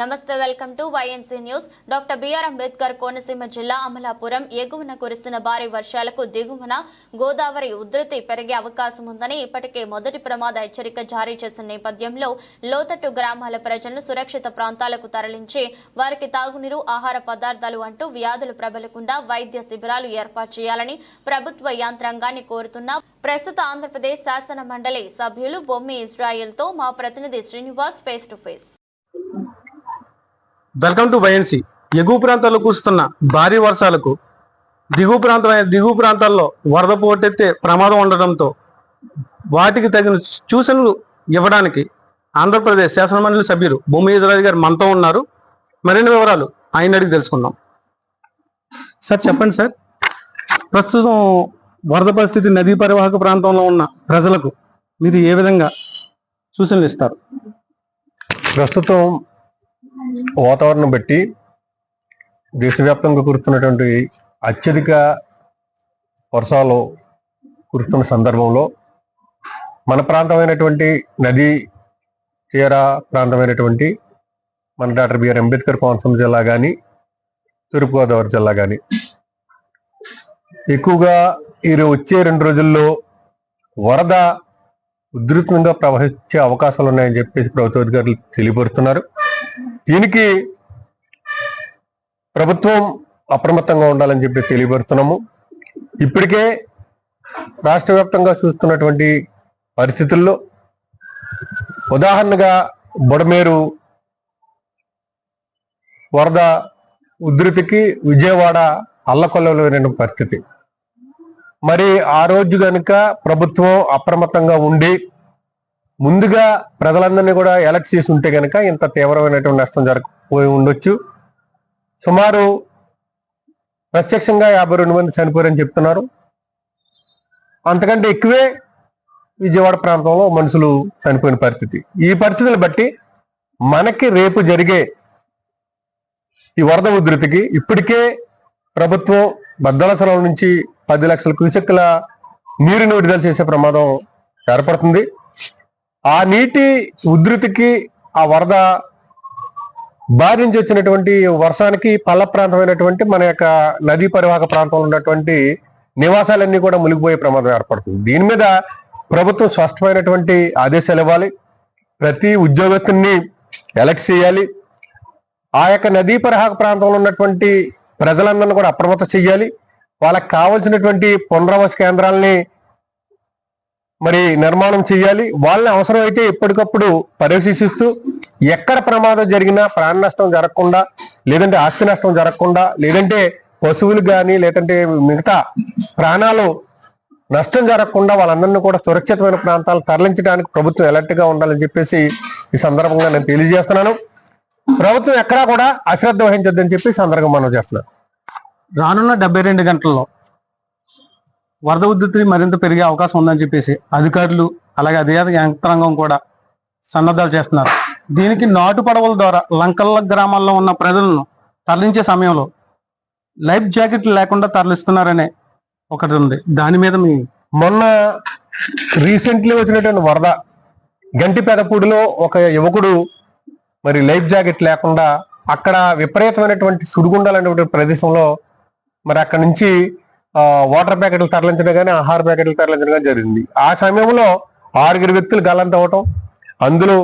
నమస్తే welcome to YNC news doctor BR Ambedkar Konaseema జిల్లా అమలాపురం ఎగువన కురిసిన భారీ వర్షాలకు దిగువన గోదావరి ఉధృతి పెరిగే అవకాశం ఉందని ఇప్పటికే మొదటి ప్రమాద హెచ్చరిక జారీ చేసిన నేపథ్యంలో లోతట్టు గ్రామాల ప్రజలను సురక్షిత ప్రాంతాలకు తరలించి వారికి తాగునీరు ఆహార పదార్థాలు అంటూ వ్యాధులు ప్రబలకుండా వైద్య శిబిరాలు ఏర్పాటు చేయాలని ప్రభుత్వ యంత్రాంగాన్ని కోరుతున్న ప్రస్తుత ఆంధ్రప్రదేశ్ శాసన మండలి సభ్యులు బొమ్మి ఇజ్రాయెల్తో మా ప్రతినిధి Srinivas face to face welcome to YNC ఎగువ ప్రాంతాల్లో కురుస్తున్న భారీ వర్షాలకు దిగువ ప్రాంతమైన దిగువ ప్రాంతాల్లో వరద పోటెత్తే ప్రమాదం ఉండడంతో వాటికి తగిన సూచనలు ఇవ్వడానికి ఆంధ్రప్రదేశ్ శాసనమండలి సభ్యులు భూమి ఇజ్రాయల్ గారు మనతో ఉన్నారు. మరిన్ని వివరాలు ఆయన అడిగి తెలుసుకుందాం. సార్ చెప్పండి సార్. ప్రస్తుతం వరద పరిస్థితి నదీ పరివాహక ప్రాంతంలో ఉన్న ప్రజలకు మీరు ఏ విధంగా సూచనలు ఇస్తారు? ప్రస్తుతం వాతావరణం బట్టి దేశవ్యాప్తంగా కురుస్తున్నటువంటి అత్యధిక వర్షాలు కురుస్తున్న సందర్భంలో మన ప్రాంతమైనటువంటి నదీ తీర ప్రాంతమైనటువంటి మన డాక్టర్ బిఆర్ అంబేద్కర్ కోనసీమ జిల్లా కానీ తూర్పుగోదావరి జిల్లా కానీ ఎక్కువగా ఈ వచ్చే రెండు రోజుల్లో వరద ఉధృతంగా ప్రవహించే అవకాశాలు ఉన్నాయని చెప్పేసి ప్రభుత్వ అధికారులు తెలియపరుస్తున్నారు. దీనికి ప్రభుత్వం అప్రమత్తంగా ఉండాలని చెప్పి తెలియపరుస్తున్నాము. ఇప్పటికే రాష్ట్ర వ్యాప్తంగా చూస్తున్నటువంటి పరిస్థితుల్లో ఉదాహరణగా బుడమేరు వరద ఉధృతికి విజయవాడ అల్లకొల్లమైన పరిస్థితి. మరి ఆ రోజు కనుక ప్రభుత్వం అప్రమత్తంగా ఉండి ముందుగా ప్రజలందరినీ కూడా ఎలక్ట్ చేసి ఉంటే కనుక ఇంత తీవ్రమైనటువంటి నష్టం జరగపోయి ఉండొచ్చు. సుమారు ప్రత్యక్షంగా యాభై రెండు మంది చనిపోయారని చెప్తున్నారు. అంతకంటే ఎక్కువే విజయవాడ ప్రాంతంలో మనుషులు చనిపోయిన పరిస్థితి. ఈ పరిస్థితులు బట్టి మనకి రేపు జరిగే ఈ వరద ఉధృతికి ఇప్పటికే ప్రభుత్వం బద్దలసరం నుంచి పది లక్షల క్యూసెక్కుల నీరుని విడుదల చేసే ప్రమాదం ఏర్పడుతుంది. ఆ నీటి ఉధృతికి ఆ వరద బారి నుంచి వచ్చినటువంటి వర్షానికి పల్ల ప్రాంతమైనటువంటి మన యొక్క నదీ పరివాహక ప్రాంతంలో ఉన్నటువంటి నివాసాలన్నీ కూడా మునిగిపోయే ప్రమాదం ఏర్పడుతుంది. దీని మీద ప్రభుత్వం స్పష్టమైనటువంటి ఆదేశాలు ఇవ్వాలి. ప్రతి ఉద్యోగస్తుని ఎలక్ట్ చేయాలి. ఆ యొక్క నదీ పరివాహక ప్రాంతంలో ఉన్నటువంటి ప్రజలందరినీ కూడా అప్రమత్తం చేయాలి. వాళ్ళకి కావాల్సినటువంటి పునరావాస కేంద్రాలని మరి నిర్మాణం చేయాలి. వాళ్ళని అవసరమైతే ఎప్పటికప్పుడు పర్యవేక్షిస్తూ ఎక్కడ ప్రమాదం జరిగినా ప్రాణ నష్టం జరగకుండా లేదంటే ఆస్తి నష్టం జరగకుండా లేదంటే పశువులు కానీ లేదంటే మిగతా ప్రాణాలు నష్టం జరగకుండా వాళ్ళందరినీ కూడా సురక్షితమైన ప్రాంతాలు తరలించడానికి ప్రభుత్వం alert గా ఉండాలని చెప్పేసి ఈ సందర్భంగా నేను తెలియజేస్తున్నాను. ప్రభుత్వం ఎక్కడా కూడా అశ్రద్ధ వహించొద్దని చెప్పి సందర్భం సందర్భంగా మనం చేస్తున్నాను. రానున్న డెబ్బై రెండు గంటల్లో వరద ఉధృతి మరింత పెరిగే అవకాశం ఉందని చెప్పేసి అధికారులు అలాగే అధికార యంత్రాంగం కూడా సన్నద్ధాలు చేస్తున్నారు. దీనికి నాటు పడవల ద్వారా లంకల్ల గ్రామాల్లో ఉన్న ప్రజలను తరలించే సమయంలో లైఫ్ జాకెట్ లేకుండా తరలిస్తున్నారనే ఒకటి ఉంది. దాని మీద మీ మొన్న రీసెంట్లీ వచ్చినటువంటి వరద గంటిపెదపూడిలో ఒక యువకుడు మరి లైఫ్ జాకెట్ లేకుండా అక్కడ విపరీతమైనటువంటి సుడిగుండాలనేటువంటి ప్రదేశంలో మరి అక్కడ నుంచి వాటర్ ప్యాకెట్లు తరలించడం కానీ ఆహార ప్యాకెట్లు తరలించడం కానీ జరిగింది. ఆ సమయంలో ఆరుగురు వ్యక్తులు గల్లంత అవటం అందులో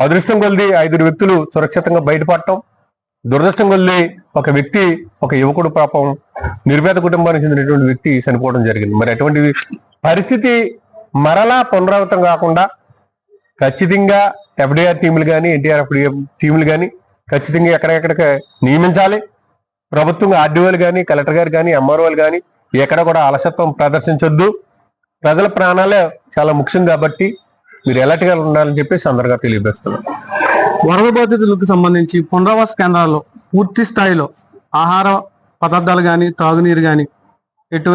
అదృష్టం కొలిది ఐదుగురు వ్యక్తులు సురక్షితంగా బయటపడటం దురదృష్టం కొలిది ఒక వ్యక్తి ఒక యువకుడు పాపం నిర్భేద కుటుంబానికి చెందినటువంటి వ్యక్తి చనిపోవడం జరిగింది. మరి అటువంటి పరిస్థితి మరలా పునరావృతం కాకుండా ఖచ్చితంగా ఎఫ్డిఆర్ టీములు కానీ ఎన్టీఆర్ టీములు కానీ ఖచ్చితంగా ఎక్కడెక్కడికి నియమించాలి. ప్రభుత్వం ఆర్డీఓలు కానీ కలెక్టర్ గారు కానీ ఎంఆర్ఓలు కానీ ఎక్కడ కూడా అలసత్వం ప్రదర్శించొద్దు. ప్రజల ప్రాణాలే చాలా ముఖ్యం కాబట్టి మీరు ఎలాంటిగా ఉండాలని చెప్పి సందర్భంగా తెలియజేస్తున్నాను. వరద బాధితులకు సంబంధించి పునరావాస కేంద్రాల్లో పూర్తి స్థాయిలో ఆహార పదార్థాలు కానీ తాగునీరు కానీ ఎటు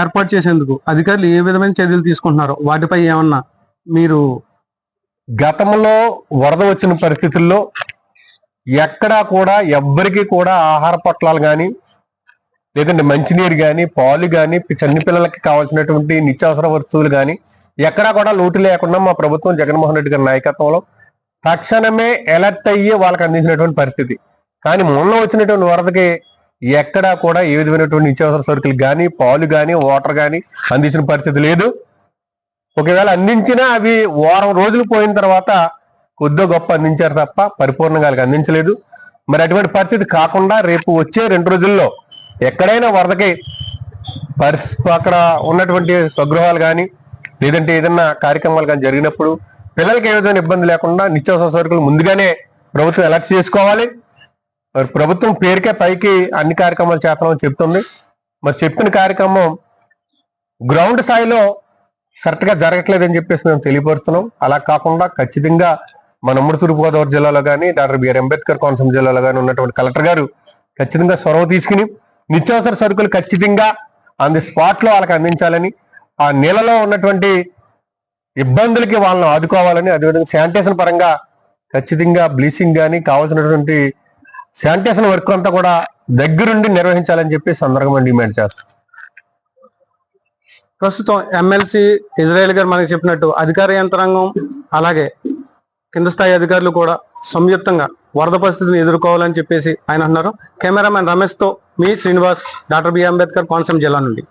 ఏర్పాటు చేసేందుకు అధికారులు ఏ విధమైన చర్యలు తీసుకుంటున్నారో వాటిపై ఏమన్నా మీరు గతంలో వరద వచ్చిన పరిస్థితుల్లో ఎక్కడా కూడా ఎవ్వరికి కూడా ఆహార పొట్లాలు కానీ లేదంటే మంచినీరు కానీ పాలు కానీ చిన్న పిల్లలకి కావాల్సినటువంటి నిత్యావసర వస్తువులు కానీ ఎక్కడా కూడా లోటు లేకుండా మా ప్రభుత్వం జగన్మోహన్ రెడ్డి గారి నాయకత్వంలో తక్షణమే అలర్ట్ అయ్యి వాళ్ళకి అందించినటువంటి పరిస్థితి. కానీ మొన్న వచ్చినటువంటి వరదకి ఎక్కడా కూడా ఏ విధమైనటువంటి నిత్యావసర సరుకులు కానీ పాలు కానీ వాటర్ కానీ అందించిన పరిస్థితి లేదు. ఒకవేళ అందించినా అవి వారం రోజులు పోయిన తర్వాత కొద్దో గొప్ప అందించారు తప్ప పరిపూర్ణంగా వాళ్ళకి అందించలేదు. మరి అటువంటి పరిస్థితి కాకుండా రేపు వచ్చే రెండు రోజుల్లో ఎక్కడైనా వరదకి పరిస్ అక్కడ ఉన్నటువంటి స్వగృహాలు కానీ లేదంటే ఏదన్నా కార్యక్రమాలు కానీ జరిగినప్పుడు పిల్లలకి ఏ విధమైన ఇబ్బంది లేకుండా నిత్యావసర సరుకులు ముందుగానే ప్రభుత్వం అలర్ట్ చేసుకోవాలి. మరి ప్రభుత్వం పేరుకే పైకి అన్ని కార్యక్రమాలు చేస్తామని చెప్తుంది. మరి చెప్పిన కార్యక్రమం గ్రౌండ్ స్థాయిలో కరెక్ట్గా జరగట్లేదని చెప్పేసి మేము తెలియపరుస్తున్నాం. అలా కాకుండా ఖచ్చితంగా మన ఉమ్మడి తూర్పుగోదావరి జిల్లాలో కానీ డాక్టర్ బిఆర్ అంబేద్కర్ కోనసీమ జిల్లాలో కానీ ఉన్నటువంటి కలెక్టర్ గారు ఖచ్చితంగా చొరవ తీసుకుని నిత్యావసర సరుకులు ఖచ్చితంగా ఆన్ ది వాళ్ళకి అందించాలని ఆ నీళ్ళలో ఉన్నటువంటి ఇబ్బందులకి వాళ్ళని ఆదుకోవాలని అదేవిధంగా శానిటేషన్ పరంగా ఖచ్చితంగా బ్లీచింగ్ కానీ కావాల్సినటువంటి శానిటేషన్ వర్క్ అంతా కూడా దగ్గరుండి నిర్వహించాలని చెప్పి సందర్భంగా డిమాండ్ చేస్తాం. ప్రస్తుతం ఎమ్మెల్సీ ఇజ్రాయెల్ గారు మనకి చెప్పినట్టు అధికార యంత్రాంగం అలాగే కింద స్థాయి అధికారులు కూడా సంయుక్తంగా వరద పరిస్థితిని ఎదుర్కోవాలని చెప్పేసి ఆయన అన్నారు. కెమెరామెన్ రమేష్తో మీ శ్రీనివాస్ డాక్టర్ బి అంబేద్కర్ కోనసీమ జిల్లా నుండి.